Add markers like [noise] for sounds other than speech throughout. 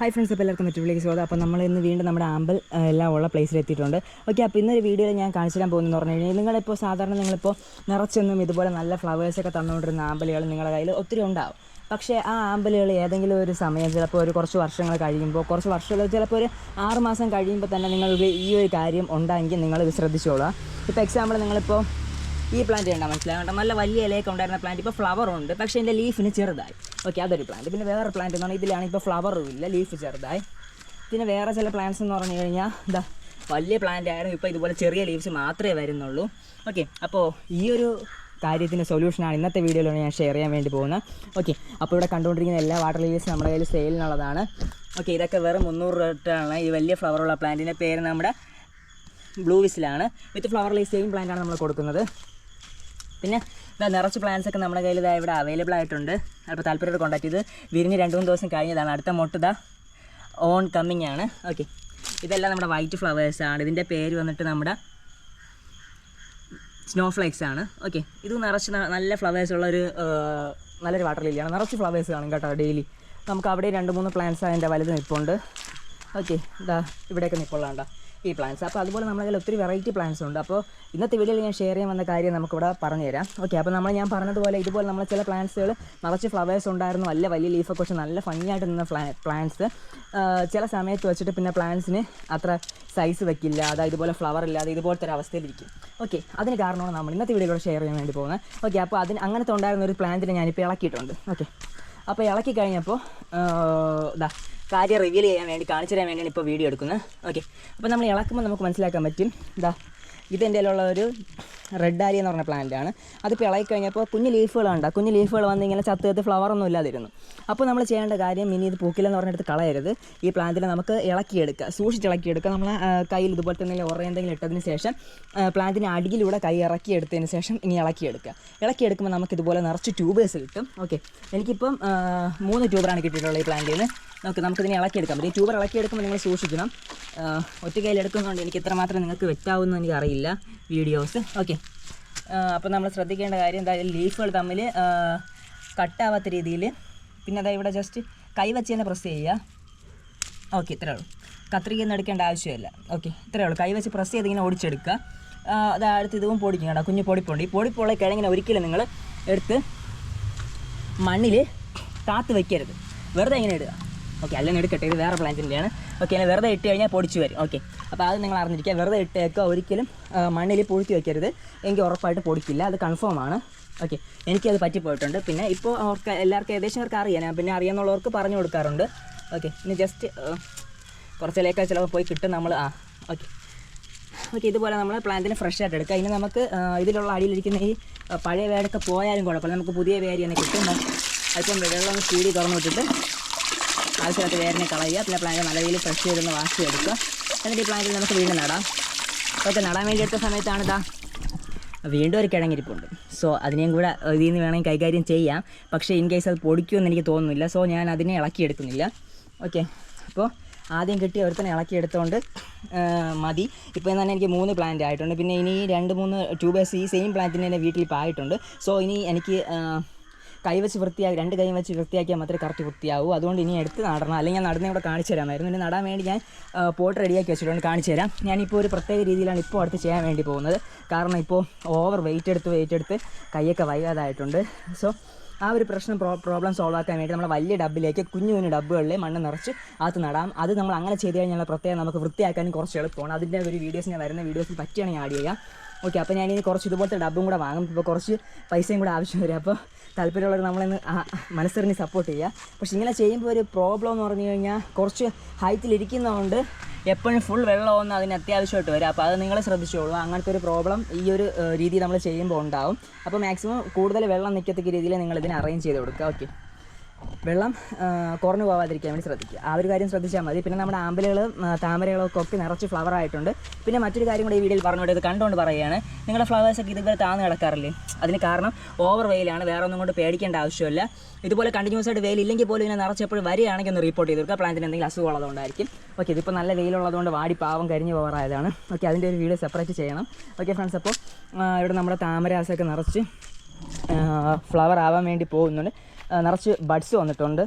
Hi friends അപ്പോൾ എല്ലാവർക്കും മറ്റു സ്വാഗതം. അപ്പോൾ നമ്മൾ ഇന്ന് വീണ്ടും നമ്മുടെ ആമ്പൽ എല്ലാം ഉള്ള പ്ലേസിൽ എത്തിയിട്ടുണ്ട്. ഓക്കെ അപ്പോൾ ഇന്നൊരു വീഡിയോയിൽ ഞാൻ കാണിച്ചു തരാൻ പോകുന്നതെന്ന് പറഞ്ഞു കഴിഞ്ഞാൽ നിങ്ങളിപ്പോൾ സാധാരണ നിങ്ങളിപ്പോൾ നിറച്ചൊന്നും ഇതുപോലെ നല്ല ഫ്ലവേഴ്സൊക്കെ തന്നുകൊണ്ടിരുന്ന ആമ്പലുകൾ നിങ്ങളുടെ കയ്യിൽ ഒത്തിരി ഉണ്ടാവും. പക്ഷേ ആ ആമ്പലുകൾ ഏതെങ്കിലും ഒരു സമയം ചിലപ്പോൾ ഒരു കുറച്ച് വർഷങ്ങൾ കഴിയുമ്പോൾ കുറച്ച് വർഷങ്ങൾ ചിലപ്പോൾ ഒരു ആറുമാസം കഴിയുമ്പോൾ തന്നെ നിങ്ങൾക്ക് ഈ ഒരു കാര്യം ഉണ്ടായെങ്കിൽ നിങ്ങൾ ശ്രദ്ധിച്ചോളാം ഇപ്പോൾ എക്സാമ്പിൾ നിങ്ങളിപ്പോൾ ഈ പ്ലാന്റ് കണ്ടാൽ മനസ്സിലാകണ്ട നല്ല വലിയ ഇലയൊക്കെ ഉണ്ടായിരുന്ന പ്ലാന്റ് ഇപ്പോൾ ഫ്ലവർ ഉണ്ട്. പക്ഷേ എന്റെ ലീഫിന് ചെറുതായി. ഓക്കെ അതൊരു പ്ലാന്റ് പിന്നെ വേറെ പ്ലാന്റ് എന്ന് പറഞ്ഞാൽ ഇതിലാണ് ഇപ്പോൾ ഫ്ലവറും ഇല്ല ലീഫ് ചെറുതായി. പിന്നെ വേറെ ചില പ്ലാന്റ്സ് എന്ന് പറഞ്ഞു കഴിഞ്ഞാൽ എന്താ വലിയ പ്ലാന്റ് ആയാലും ഇപ്പോൾ ഇതുപോലെ ചെറിയ ലീവ്സ് മാത്രമേ വരുന്നുള്ളൂ. ഓക്കെ അപ്പോൾ ഈ ഒരു കാര്യത്തിന്റെ സൊല്യൂഷനാണ് ഇന്നത്തെ വീഡിയോയിലാണ് ഞാൻ ഷെയർ ചെയ്യാൻ വേണ്ടി പോകുന്നത്. ഓക്കെ അപ്പോൾ ഇവിടെ കണ്ടുകൊണ്ടിരിക്കുന്ന എല്ലാ വാട്ടർ ലീവ്സ് നമ്മുടെ കയ്യിൽ സെയിലിനുള്ളതാണ് ഓക്കെ ഇതൊക്കെ വെറും മുന്നൂറ് രൂപയാണ് ഈ വലിയ ഫ്ലവറുള്ള പ്ലാന്റിന്റെ പേര് നമ്മുടെ ബ്ലൂ വിസിലാണ് വിത്ത് ഫ്ലവർ ലീവ് സെയിം പ്ലാന്റാണ് നമ്മൾ കൊടുക്കുന്നത്. പിന്നെ നിറച്ച് പ്ലാൻസ് ഒക്കെ നമ്മുടെ കയ്യിൽ ഇതാ ഇവിടെ അവൈലബിൾ ആയിട്ടുണ്ട്. അപ്പോൾ താല്പര്യത്തോട് കോൺടാക്ട് ചെയ്ത് വിരിഞ്ഞ് രണ്ട് മൂന്ന് ദിവസം കഴിഞ്ഞതാണ്. അടുത്ത മൊട്ട് ഇതാ ഓൺ കമ്മിങ് ആണ്. ഓക്കെ ഇതെല്ലാം നമ്മുടെ വൈറ്റ് ഫ്ലവേഴ്സ് ആണ്. ഇതിന്റെ പേര് വന്നിട്ട് നമ്മുടെ സ്നോ ഫ്ലേക്സ് ആണ്. ഓക്കെ ഇത് നിറച്ച് നല്ല ഫ്ലവേഴ്സ് ഉള്ള ഒരു നല്ലൊരു വാട്ടർ ലില്ലിയാണ് നിറച്ച് ഫ്ലവേഴ്സ് കാണും കേട്ടോ ഡെയിലി നമുക്ക് അവിടെ രണ്ട് മൂന്ന് പ്ലാന്റ്സ് അതിന്റെ വലുത് നിൽപ്പുണ്ട് ഓക്കെ ഇതാ ഇവിടെയൊക്കെ നിൽപ്പുള്ളതാണ്ട ഈ പ്ലാന്റ്സ് അപ്പോൾ അതുപോലെ നമ്മുടെ കയ്യിൽ ഒത്തിരി വെറൈറ്റി പ്ലാന്റ്സ് ഉണ്ട്. അപ്പോൾ ഇന്നത്തെ വീഡിയോയിൽ ഞാൻ ഷെയർ ചെയ്യാൻ വന്ന കാര്യം നമുക്കിവിടെ പറഞ്ഞു തരാം ഓക്കെ അപ്പോൾ നമ്മൾ ഞാൻ പറഞ്ഞതുപോലെ ഇതുപോലെ നമ്മൾ ചില പ്ലാന്റ്സുകൾ നിറച്ച് ഫ്ലവേഴ്സ് ഉണ്ടായിരുന്നു. നല്ല വലിയ ലീഫൊക്കെ വെച്ച് നല്ല ഭംഗിയായിട്ട് നിന്ന പ്ലാന്റ്സ് ചില സമയത്ത് വെച്ചിട്ട് പിന്നെ പ്ലാന്റ്സിന് അത്ര സൈസ് വെക്കില്ല. അതായത് ഇതുപോലെ ഫ്ലവർ ഇല്ലാതെ ഇതുപോലത്തെ ഒരു അവസ്ഥയിലിരിക്കും ഓക്കെ അതിന് കാരണമാണ് നമ്മൾ ഇന്നത്തെ വീഡിയോയിൽ ഷെയർ ചെയ്യാൻ വേണ്ടി പോകുന്നത്. ഓക്കെ അപ്പോൾ അതിന് അങ്ങനത്തെ ഉണ്ടായിരുന്ന ഒരു പ്ലാന്റിനെ ഞാനിപ്പോൾ ഇളക്കിയിട്ടുണ്ട്. ഓക്കെ അപ്പോൾ ഇളക്കി കഴിഞ്ഞപ്പോൾ ഇതാ കാര്യം റിവീൽ ചെയ്യാൻ വേണ്ടി കാണിച്ചു തരാൻ വേണ്ടിയാണ് ഇപ്പോൾ വീഡിയോ എടുക്കുന്നത്. ഓക്കെ അപ്പോൾ നമ്മൾ ഇളക്കുമ്പോൾ നമുക്ക് മനസ്സിലാക്കാൻ പറ്റും. ഇതാ ഇത് കയ്യിലുള്ള ഒരു റെഡ് ആരി എന്ന് പറഞ്ഞ പ്ലാന്റ് ആണ്. അത് ഇളക്കി കഴിഞ്ഞപ്പോൾ കുഞ്ഞ് ലീഫുകൾ ആ കുഞ്ഞ് ലീഫുകൾ വന്ന് ഇങ്ങനെ ചത്ത് ഫ്ലവർ ഒന്നും ഇല്ലാതിരുന്നു. അപ്പോൾ നമ്മൾ ചെയ്യേണ്ട കാര്യം ഇനി ഇത് പൂക്കില്ലെന്ന് പറഞ്ഞെടുത്ത് കളയരുത്. ഈ പ്ലാന്റിനെ നമുക്ക് ഇളക്കിയെടുക്കുക സൂക്ഷിച്ച് ഇളക്കിയെടുക്കുക നമ്മൾ കയ്യിൽ ഇതുപോലെ തന്നെ ഉറ എന്തെങ്കിലും ഇട്ടതിന് ശേഷം പ്ലാന്റിന് അടിയിലൂടെ കൈ ഇറക്കിയെടുത്തതിന് ശേഷം ഇനി ഇളക്കിയെടുക്കുക ഇളക്കിയെടുക്കുമ്പോൾ നമുക്ക് ഇതുപോലെ നിറച്ച് ട്യൂബേഴ്സ് കിട്ടും. ഓക്കെ എനിക്കിപ്പം മൂന്ന് ട്യൂബറാണ് കിട്ടിയിട്ടുള്ളത് ഈ പ്ലാന്റിൽ നിന്ന് നമുക്ക് നമുക്കിതിനെ ഇളക്കിയെടുക്കാൻ പറ്റും ഈ ട്യൂബർ ഇളക്കിയെടുക്കുമ്പോൾ നിങ്ങൾ സൂക്ഷിക്കണം. ഒറ്റ കയ്യിലെടുക്കുന്നതുകൊണ്ട് എനിക്ക് എത്ര മാത്രം നിങ്ങൾക്ക് വെറ്റാവുമെന്ന് എനിക്കറിയില്ല. വീഡിയോസ് ഓക്കെ അപ്പോൾ നമ്മൾ ശ്രദ്ധിക്കേണ്ട കാര്യം എന്താ ലീഫുകൾ തമ്മിൽ കട്ടാവാത്ത രീതിയിൽ പിന്നെ അതാ ഇവിടെ ജസ്റ്റ് കൈ വെച്ച് തന്നെ പ്രസ് ചെയ്യുക. ഓക്കെ ഇത്രേ ഉള്ളൂ. കത്രികയൊന്നും എടുക്കേണ്ട ആവശ്യമില്ല. ഓക്കെ ഇത്രേ ഉള്ളൂ. കൈ വെച്ച് പ്രസ് ചെയ്ത് ഇങ്ങനെ ഓടിച്ചെടുക്കുക. അത് അടുത്ത് ഇതും പൊടിക്കും കേട്ടോ കുഞ്ഞു പൊടിപ്പുണ്ട്. ഈ പൊടിപ്പുള്ള കിഴങ്ങിനെ ഒരിക്കലും നിങ്ങൾ എടുത്ത് മണ്ണിൽ കാത്ത് വയ്ക്കരുത് വെറുതെ ഇങ്ങനെ ഇടുക. ഓക്കെ അല്ലെങ്കിൽ എടുക്കട്ടെ ഇത് വേറെ പ്ലാന്റിന്റെയാണ് ഓക്കെ അതിന് വെറുതെ ഇട്ട് കഴിഞ്ഞാൽ പൊടിച്ചു വരും. ഓക്കെ അപ്പോൾ അത് നിങ്ങൾ അറിഞ്ഞിരിക്കുക. വെറുതെ ഇട്ടേക്കുക ഒരിക്കലും മണ്ണിൽ പൂഴ്ത്തി വയ്ക്കരുത് എങ്കിൽ ഉറപ്പായിട്ട് പൊടിക്കില്ല. അത് കൺഫേം ആണ്. ഓക്കെ എനിക്കത് പറ്റിപ്പോയിട്ടുണ്ട്. പിന്നെ ഇപ്പോൾ അവർക്ക് എല്ലാവർക്കും ഏകദേശം അവർക്ക് അറിയാം. ഞാൻ പിന്നെ അറിയാമെന്നുള്ളവർക്ക് പറഞ്ഞു കൊടുക്കാറുണ്ട്. ഓക്കെ ഇനി ജസ്റ്റ് കുറച്ചിലേക്ക് ചിലപ്പോൾ പോയി കിട്ടും നമ്മൾ ആ ഓക്കെ ഓക്കെ ഇതുപോലെ നമ്മൾ പ്ലാന്റിന് ഫ്രഷ് ആയിട്ട് എടുക്കുക. ഇനി നമുക്ക് ഇതിലുള്ള അടിയിലിരിക്കുന്ന ഈ പഴയ വേടൊക്കെ പോയാലും കുഴപ്പമില്ല. നമുക്ക് പുതിയ വേരിയെന്നെ കിട്ടും. അല്പം വെള്ളം സ്പീഡിൽ തുറന്നു വിട്ടിട്ട് ആവശ്യമില്ലാത്ത വേരിനെ കളയുക. പിന്നെ പ്ലാന്റ് നല്ല രീതിയിൽ ഫ്രഷ് ചെയ്തൊന്ന് വാശി എടുക്കുക. എന്നിട്ട് ഈ പ്ലാന്റിൽ നമുക്ക് വീണ്ടും നടാം. ഓക്കെ നടാൻ വേണ്ടി എടുത്ത സമയത്താണ് ഇതാ വീണ്ടും ഒരു കിഴങ്ങിരിപ്പുണ്ട്. സോ അതിനെയും കൂടെ ഇതിൽ നിന്ന് വേണമെങ്കിൽ കൈകാര്യം ചെയ്യാം. പക്ഷേ ഇൻ കേസ് അത് പൊടിക്കുമെന്ന് എനിക്ക് തോന്നുന്നില്ല. സോ ഞാൻ അതിനെ ഇളക്കിയെടുക്കുന്നില്ല ഓക്കെ അപ്പോൾ ആദ്യം കിട്ടിയ തന്നെ ഇളക്കിയെടുത്തുകൊണ്ട് മതി. ഇപ്പോൾ തന്നെ എനിക്ക് മൂന്ന് പ്ലാന്റ് ആയിട്ടുണ്ട്. പിന്നെ ഇനി രണ്ട് മൂന്ന് ട്യൂബേഴ്സ് ഈ സെയിം പ്ലാന്റിന് തന്നെ വീട്ടിൽ ഇപ്പോൾ ആയിട്ടുണ്ട്. സോ ഇനി എനിക്ക് കൈവച്ച് വൃത്തിയാക്കി രണ്ട് കൈ വെച്ച് വൃത്തിയാക്കിയാൽ മാത്രമേ കറക്റ്റ് വൃത്തിയാവൂ. അതുകൊണ്ട് ഇനി എടുത്ത് നടണം. അല്ലെങ്കിൽ ഞാൻ നടന്നേ കൂടെ കാണിച്ചു തരാമായിരുന്നു. ഇനി നടാൻ വേണ്ടി ഞാൻ പോട്ട് റെഡിയാക്കി വെച്ചിട്ടുണ്ട്. കാണിച്ചു തരാം. ഞാനിപ്പോൾ ഒരു പ്രത്യേക രീതിയിലാണ് ഇപ്പോൾ അടുത്ത് ചെയ്യാൻ വേണ്ടി പോകുന്നത്. കാരണം ഇപ്പോൾ ഓവർ വെയിറ്റ് എടുത്ത് വെയിറ്റ് എടുത്ത് കൈയൊക്കെ വൈകാതായിട്ടുണ്ട്. സോ ആ ഒരു പ്രശ്നം പ്രോ പ്രോബ്ലം സോൾവ് ആക്കാൻ വേണ്ടി നമ്മൾ വലിയ ഡബ്ബിലേക്ക് കുഞ്ഞു കുഞ്ഞു ഡബ്ബുകളിൽ മണ്ണ് നിറച്ച് അത് നടാം. അത് നമ്മൾ അങ്ങനെ ചെയ്ത് കഴിഞ്ഞാൽ പ്രത്യേകം നമുക്ക് വൃത്തിയാക്കാനും കുറച്ച് എളുപ്പമാണ്. അതിന്റെ ഒരു വീഡിയോസ് ഞാൻ വരുന്ന വീഡിയോസിൽ പറ്റിയാണ് ഞാൻ ആഡ് ചെയ്യാം ഓക്കെ അപ്പോൾ ഞാൻ ഇനി കുറച്ച് ഇതുപോലത്തെ ഡബും കൂടെ വാങ്ങും. ഇപ്പോൾ കുറച്ച് പൈസയും കൂടെ ആവശ്യം വരും. അപ്പോൾ താല്പര്യമുള്ളവർ നമ്മളിന്ന് മനസ്സറിഞ്ഞ് സപ്പോർട്ട് ചെയ്യുക പക്ഷേ ഇങ്ങനെ ചെയ്യുമ്പോൾ ഒരു പ്രോബ്ലം എന്ന് പറഞ്ഞു കഴിഞ്ഞാൽ കുറച്ച് ഹൈറ്റിൽ ഇരിക്കുന്നതുകൊണ്ട് എപ്പോഴും ഫുൾ വെള്ളമൊന്നും അതിന് അത്യാവശ്യമായിട്ട് വരും. അപ്പോൾ അത് നിങ്ങൾ ശ്രദ്ധിച്ചോളൂ. അങ്ങനത്തെ ഒരു പ്രോബ്ലം ഈ ഒരു രീതി നമ്മൾ ചെയ്യുമ്പോൾ ഉണ്ടാവും. അപ്പോൾ മാക്സിമം കൂടുതൽ വെള്ളം നിൽക്കത്തക്ക രീതിയിൽ നിങ്ങൾ ഇതിനെ അറേഞ്ച് ചെയ്ത് കൊടുക്കുക. ഓക്കെ വെള്ളം കുറഞ്ഞു പോകാതിരിക്കാൻ വേണ്ടി ശ്രദ്ധിക്കുക. ആ ഒരു കാര്യം ശ്രദ്ധിച്ചാൽ മതി. പിന്നെ നമ്മുടെ ആമ്പലുകളും താമരകളും ഒക്കെ നിറച്ച് ഫ്ലവർ ആയിട്ടുണ്ട്. പിന്നെ മറ്റൊരു കാര്യം കൂടി ഈ വീഡിയോയിൽ പറഞ്ഞുകൊണ്ട് ഇത് കണ്ടുകൊണ്ട് പറയുകയാണ്. നിങ്ങളുടെ ഫ്ലവേഴ്സൊക്കെ ഇതുപോലെ താന്ന് കിടക്കാറില്ലേ? അതിന് കാരണം ഓവർ വെയിലാണ് വേറെ ഒന്നും കൊണ്ട് പേടിക്കേണ്ട ആവശ്യമില്ല. ഇതുപോലെ കണ്ടിന്യൂസ് ആയിട്ട് വെയിൽ ഇല്ലെങ്കിൽ പോലും ഇങ്ങനെ നിറച്ചെപ്പോഴും വരികയാണെങ്കിൽ ഒന്ന് റിപ്പോർട്ട് ചെയ്ത് കൊടുക്കുക. പ്ലാന്റിന് എന്തെങ്കിലും അസുഖം ഉള്ളതുകൊണ്ടായിരിക്കും ഓക്കെ ഇതിപ്പോൾ നല്ല വെയിലുള്ളതുകൊണ്ട് വാടി പാവം കരിഞ്ഞ് പോകാറായതാണ്. ഓക്കെ അതിന്റെ ഒരു വീഡിയോ സെപ്പറേറ്റ് ചെയ്യണം. ഓക്കെ ഫ്രണ്ട്സ് അപ്പോൾ ഇവിടെ നമ്മുടെ താമരാസൊക്കെ നിറച്ച് ഫ്ലവർ ആവാൻ വേണ്ടി പോകുന്നുണ്ട്. നിറച്ച് ബഡ്സ് വന്നിട്ടുണ്ട്.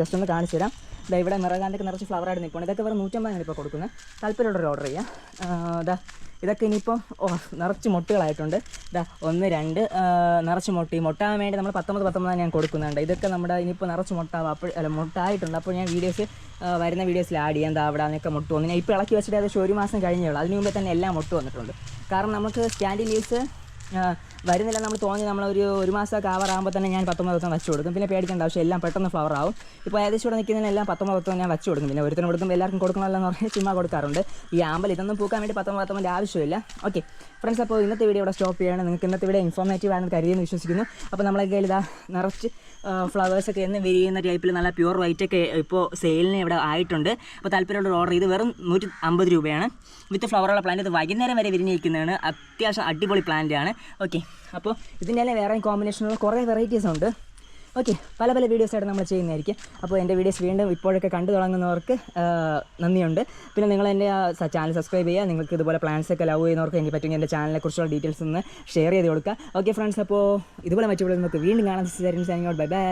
ജസ്റ്റ് ഒന്ന് കാണിച്ചു തരാം. ഇതാ ഇവിടെ നിറകാന്തൊക്കെ നിറച്ച് ഫ്ലവർ ആയിട്ട് നിൽപ്പുണ്ട്. ഇതൊക്കെ വെറും നൂറ്റമ്പതാണ് ഇപ്പോൾ കൊടുക്കുന്നത് താല്പര്യമുള്ളൊരു ഓർഡർ ചെയ്യാം. ഇതാ ഇതൊക്കെ ഇനിയിപ്പം ഓ നിറച്ച് മുട്ടുകളായിട്ടുണ്ട്. ഇതാ ഒന്ന് രണ്ട് നിറച്ച് മുട്ടി. മുട്ടാൻ വേണ്ടി നമ്മൾ പത്തൊമ്പത് പത്തൊമ്പത് ഞാൻ കൊടുക്കുന്നുണ്ട്. ഇതൊക്കെ നമ്മുടെ ഇനിയിപ്പോൾ നിറച്ച് മുട്ടാവും. അപ്പോൾ അല്ല മുട്ടായിട്ടുണ്ട്. അപ്പോൾ ഞാൻ വീഡിയോസ് വരുന്ന വീഡിയോസിൽ ആഡ് ചെയ്യാം. എന്താ അവിടെ അതിനൊക്കെ മുട്ട് വന്നു. ഞാൻ ഇപ്പോൾ ഇളക്കി വെച്ചിട്ട് ഏകദേശം ഒരു മാസം കഴിഞ്ഞേ ഉള്ളൂ. അതിന് മുമ്പേ തന്നെ എല്ലാം മുട്ട് വന്നിട്ടുണ്ട്. കാരണം നമുക്ക് സ്റ്റാൻഡിങ് ലീവ്സ് വരുന്നില്ല നമ്മൾ തോന്നി. നമ്മൾ ഒരു ഒരു മാസമൊക്കെ ആകുമ്പോൾ തന്നെ ഞാൻ പത്തൊമ്പത് ദിവസം വെച്ച് കൊടുക്കും. പിന്നെ പേടിക്കേണ്ട ആവശ്യം എല്ലാം പെട്ടെന്ന് ഫ്ലവർ ആവും. ഇപ്പോൾ ഏകദേശം ഇവിടെ നിൽക്കുന്നതിനെല്ലാം പത്തൊമ്പത് ദിവസം ഞാൻ വെച്ച് കൊടുക്കും. പിന്നെ ഒരുത്തിനും കൊടുക്കുമ്പോൾ എല്ലാവർക്കും കൊടുക്കണമല്ലോ എന്ന് പറഞ്ഞാൽ [laughs] ചുമ്മാ കൊടുക്കാറുണ്ട്. ഈ ആമ്പൽ ഇതൊന്നും പൂക്കാൻ വേണ്ടി പത്തൊമ്പത് പത്തൊമ്പതിന്റെ ആവശ്യമില്ല. ഓക്കെ ഫ്രണ്ട്സ് അപ്പോൾ ഇന്നത്തെ വീഡിയോ ഇവിടെ സ്റ്റോപ്പ് ചെയ്യാണ്. നിങ്ങൾക്ക് ഇന്നത്തെ വീഡിയോ ഇൻഫോർമേറ്റീവ് ആണെന്ന് കരുതിയെന്ന് വിശ്വസിക്കുന്നു. അപ്പോൾ നമ്മളെ കയ്യിൽ ഇതാ നിറച്ച് ഫ്ലവേഴ്സൊക്കെ എന്ന് വിരിയുന്ന ടൈപ്പിൽ നല്ല പ്യുവർ വൈറ്റ് ഒക്കെ ഇപ്പോൾ സെയിലിന് ഇവിടെ ആയിട്ടുണ്ട്. അപ്പോൾ താല്പര്യമുള്ള ഓർഡർ ചെയ്ത് വെറും നൂറ്റി അമ്പത് രൂപയാണ് വിത്ത് ഫ്ലവറുള്ള പ്ലാന്റ് ഇത് വൈകുന്നേരം വരെ വിരിഞ്ഞിരിക്കുന്നതാണ്. അത്യാവശ്യം അടിപൊളി പ്ലാന്റ് ആണ്. ഓക്കെ അപ്പോൾ ഇതിന്റെ തന്നെ വേറെ കോമ്പിനേഷനുള്ള കുറേ വെറൈറ്റീസ് ഉണ്ട്. ഓക്കെ പല പല വീഡിയോസ് ആയിട്ട് നമ്മൾ ചെയ്യുന്നതായിരിക്കും. അപ്പോൾ എന്റെ വീഡിയോസ് വീണ്ടും ഇപ്പോഴൊക്കെ കണ്ടു തുടങ്ങുന്നവർക്ക് നന്ദിയുണ്ട്. പിന്നെ നിങ്ങൾ എന്റെ ചാനൽ സബ്സ്ക്രൈബ് ചെയ്യുക. നിങ്ങൾക്ക് ഇതുപോലെ പ്ലാൻസ് ഒക്കെ ലവ് ചെയ്യുന്നവർക്ക് എനിക്ക് പറ്റുമെങ്കിൽ എന്റെ ചാനലിനെ കുറിച്ചുള്ള ഡീറ്റെയിൽസ് ഒന്ന് ഷെയർ ചെയ്ത് കൊടുക്കുക. ഓക്കെ ഫ്രണ്ട്സ് അപ്പോൾ ഇതുപോലെ മറ്റുള്ള നമുക്ക് വീണ്ടും കാണാൻ ബൈ ബൈ